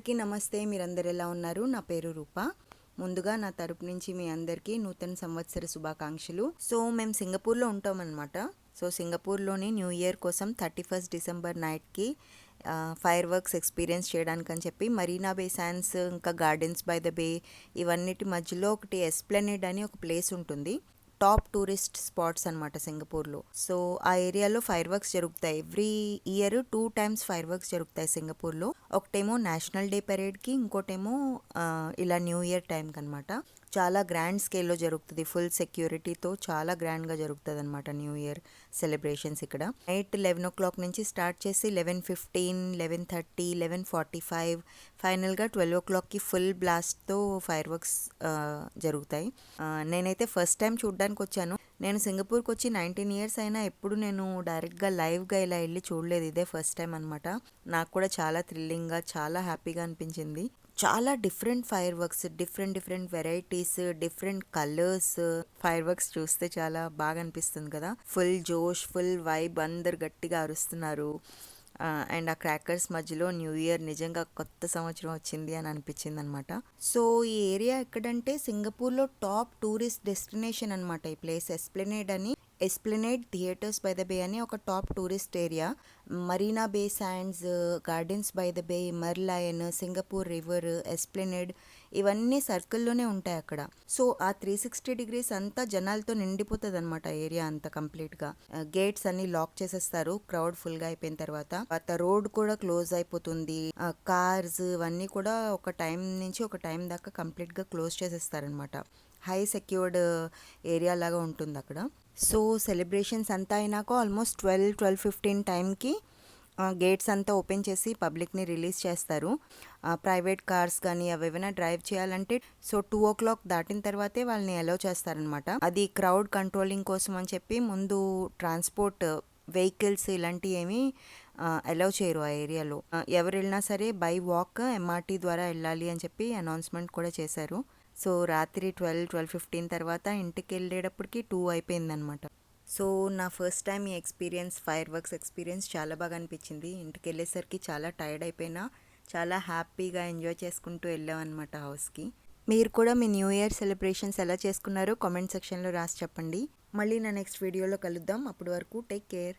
అందరికీ నమస్తే మీరందరు ఎలా ఉన్నారు? నా పేరు రూప. ముందుగా నా తరపు నుంచి మీ అందరికీ నూతన సంవత్సర శుభాకాంక్షలు. సో మేము సింగపూర్లో ఉంటాం అనమాట సో సింగపూర్లోని న్యూ ఇయర్ కోసం థర్టీ ఫస్ట్ డిసెంబర్ నైట్కి ఫైర్ వర్క్స్ ఎక్స్పీరియన్స్ చేయడానికి అని చెప్పి మరీనా బే శాండ్స్ ఇంకా గార్డెన్స్ బై ద బే ఇవన్నిటి మధ్యలో ఒకటి ఎస్ప్లెనేడ్ అని ఒక ప్లేస్ ఉంటుంది. టాప్ టూరిస్ట్ స్పాట్స్ అనమాట సింగపూర్లో. సో ఆ ఏరియాలో ఫైర్ వర్క్స్ జరుగుతాయి. Every year two times fireworks జరుగుతాయి సింగపూర్లో. ఒకటేమో నేషనల్ డే పరేడ్కి ఇంకోటేమో ఇలా న్యూ ఇయర్ టైంకి అనమాట చాలా గ్రాండ్ స్కేల్లో జరుగుతుంది. ఫుల్ సెక్యూరిటీతో చాలా గ్రాండ్గా జరుగుతుంది అనమాట న్యూ ఇయర్ సెలబ్రేషన్స్ ఇక్కడ. నైట్ లెవెన్ ఓ క్లాక్ నుంచి స్టార్ట్ చేసి eleven fifteen eleven thirty eleven forty five ఫైనల్గా ట్వెల్వ్ ఓ క్లాక్కి ఫుల్ బ్లాస్ట్తో ఫైర్ వర్క్స్ జరుగుతాయి. నేనైతే ఫస్ట్ టైం చూడడానికి వచ్చాను. నేను సింగపూర్కి వచ్చి నైన్టీన్ ఇయర్స్ అయినా ఎప్పుడు నేను డైరెక్ట్గా లైవ్గా ఇలా వెళ్ళి చూడలేదు. ఇదే ఫస్ట్ టైం అనమాట నాకు కూడా చాలా థ్రిల్లింగ్గా చాలా హ్యాపీగా అనిపించింది. చాలా different fireworks different different varieties different colours fireworks చూస్తే చాలా బాగా అనిపిస్తుంది కదా. ఫుల్ జోష్ ఫుల్ వైబ్ అందరు గట్టిగా అరుస్తున్నారు. అండ్ ఆ క్రాకర్స్ మధ్యలో న్యూ ఇయర్ నిజంగా కొత్త సంవత్సరం వచ్చింది అని అనిపించింది అనమాట సో ఈ ఏరియా ఎక్కడంటే సింగపూర్లో టాప్ టూరిస్ట్ డెస్టినేషన్ అనమాట ఈ ప్లేస్ ఎస్ప్లెనేడ్ అని. Esplanade Theatres by the Bay అని ఒక top tourist area Marina Bay Sands Gardens by the Bay Merlion Singapore River Esplanade ఇవన్నీ సర్కిల్లోనే ఉంటాయి అక్కడ. సో ఆ త్రీ సిక్స్టీ డిగ్రీస్ అంతా జనాలతో నిండిపోతుంది అనమాట ఏరియా అంతా కంప్లీట్గా. గేట్స్ అన్ని లాక్ చేసేస్తారు క్రౌడ్ ఫుల్గా అయిపోయిన తర్వాత. తర్వాత రోడ్ కూడా క్లోజ్ అయిపోతుంది. కార్స్ ఇవన్నీ కూడా ఒక టైం నుంచి ఒక టైం దాకా కంప్లీట్గా క్లోజ్ చేసేస్తారనమాట హై సెక్యూర్డ్ ఏరియా లాగా ఉంటుంది అక్కడ సో సెలబ్రేషన్స్ అంతా అయినాక ఆల్మోస్ట్ ట్వెల్వ్ ట్వెల్వ్ ఫిఫ్టీన్ టైంకి గేట్స్ అంతా ఓపెన్ చేసి పబ్లిక్ని రిలీజ్ చేస్తారు. ప్రైవేట్ కార్స్ కానీ అవి ఏమైనా డ్రైవ్ చేయాలంటే సో టూ ఓ క్లాక్ దాటిన తర్వాతే వాళ్ళని అలౌ చేస్తారనమాట అది క్రౌడ్ కంట్రోలింగ్ కోసం అని చెప్పి ముందు ట్రాన్స్పోర్ట్ వెహికల్స్ ఇలాంటివి ఏమీ అలౌ చేయరు ఆ ఏరియాలో. ఎవరు వెళ్ళినా సరే బై వాక్ ఎంఆర్టీ ద్వారా వెళ్ళాలి అని చెప్పి అనౌన్స్మెంట్ కూడా చేశారు. సో రాత్రి ట్వెల్వ్ ట్వెల్వ్ ఫిఫ్టీన్ తర్వాత ఇంటికి వెళ్ళేటప్పటికి టూ అయిపోయిందనమాట సో నా ఫస్ట్ టైం ఈ ఎక్స్పీరియన్స్ ఫైర్ వర్క్స్ ఎక్స్పీరియన్స్ చాలా బాగా అనిపించింది. ఇంటికి వెళ్ళేసరికి చాలా టైర్డ్ అయిపోయినా చాలా హ్యాపీగా ఎంజాయ్ చేసుకుంటూ వెళ్ళాం అనమాట హౌస్కి. మీరు కూడా మీ న్యూ ఇయర్ సెలబ్రేషన్స్ ఎలా చేసుకున్నారో కామెంట్ సెక్షన్లో రాసి చెప్పండి. మళ్ళీ నా నెక్స్ట్ వీడియోలో కలుద్దాం. అప్పటి వరకు టేక్ కేర్.